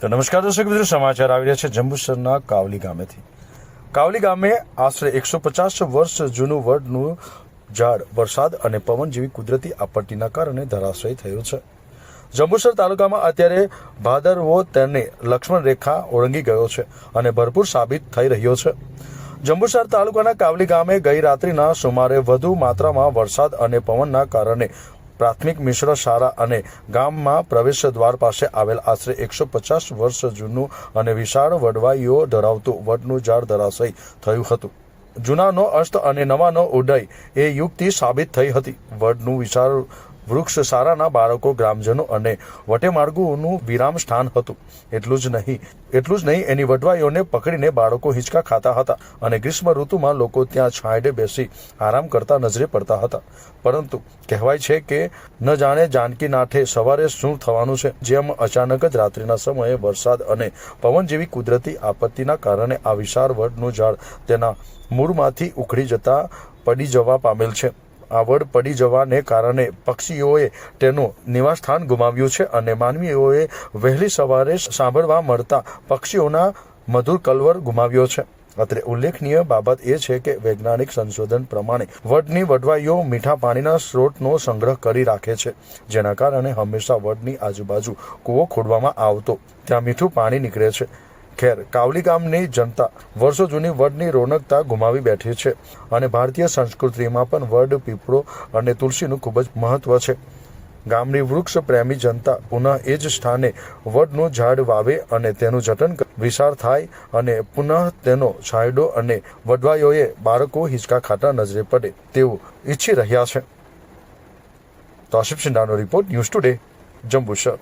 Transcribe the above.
તો નમસ્કાર દર્શક મિત્રો, સમાચાર આવી રહ્યા છે જંબુસરના કાવલી ગામેથી. કાવલી ગામે આશરે એકસો પચાસ વર્ષ જૂનું વડનું ઝાડ, વરસાદ અને પવન જેવી કુદરતી આપત્તિના કારણે ધરાશય થયું છે. જંબુસર તાલુકામાં અત્યારે ભાદરવો તેને લક્ષ્મણ રેખા ઓળંગી ગયો છે અને ભરપૂર સાબિત થઈ રહ્યો છે. જંબુસર તાલુકાના કાવલી ગામે ગઈ રાત્રિના સુમારે વધુ માત્રામાં વરસાદ અને પવનના કારણે પ્રાથમિક મિશ્ર શાળા અને ગામમાં પ્રવેશ દ્વાર પાસે આવેલ આશરે એકસો પચાસ વર્ષ જૂનું અને વિશાળ વડવાઈઓ ધરાવતું વડનું ઝાડ ધરાશય થયું હતું. જૂનાનો અસ્ત અને નવાનો ઉદય એ યુક્તિ સાબિત થઈ હતી. વડનું વિશાળ વૃક્ષ સારાના બાળકો, ગ્રામજનો અને વટેમાર્ગોનું વિરામ સ્થાન હતું. એટલું જ નહીં, એટલું જ નહીં, એની વડવાઈઓને પકડીને બાળકો હિંચકા ખાતા હતા અને ગ્રીષ્મ ઋતુમાં લોકો ત્યાં છાંયડે બેસી આરામ કરતા નજરે પડતા હતા. પરંતુ કહેવાય છે કે ન જાણે જાનકી નાથે સવારે શું થવાનું છે, જેમ અચાનક જ રાત્રિના સમયે વરસાદ અને પવન જેવી કુદરતી આપત્તિના કારણે આ વિશાળ વડનું ઝાડ તેના મૂળમાંથી ઉખડી જતા પડી જવા પામેલ છે. આ વડ પડી જવાને કારણે પક્ષીઓએ તેનું નિવાસસ્થાન ગુમાવ્યું છે અને માનવીઓએ વહેલી સવારે સાંભળવા મળતા પક્ષીઓના મધુર કલવર ગુમાવ્યો છે. અત્રે ઉલ્લેખનીય બાબત એ છે કે વૈજ્ઞાનિક સંશોધન પ્રમાણે વડની વડવાઈઓ મીઠા પાણીના સ્ત્રોતનો સંગ્રહ કરી રાખે છે, જેના કારણે હંમેશા વડની આજુબાજુ કૂવો ખોદવામાં આવતો ત્યાં મીઠું પાણી નીકળે છે. ખેર કાવલી ગામની જનતા વર્ષો જૂની વડની રોનકતા ગુમાવી બેઠી છે અને ભારતીય સંસ્કૃતિમાં પણ વડ, પીપળો અને તુલસીનું ખૂબ જ મહત્વ છે ગામની વૃક્ષ પ્રેમી જનતા પુનઃ એ જ સ્થાને વડનું ઝાડ વાવે અને તેનું જતન. વિશાળ થાય અને પુનઃ તેનો છાંયડો અને વડવાઈઓએ બાળકો હિંચકા ખાતા નજરે પડે તેવું ઈચ્છી રહ્યા છે તોશિફ સિંડાનો રિપોર્ટ ન્યૂઝ ટુડે, જંબુસર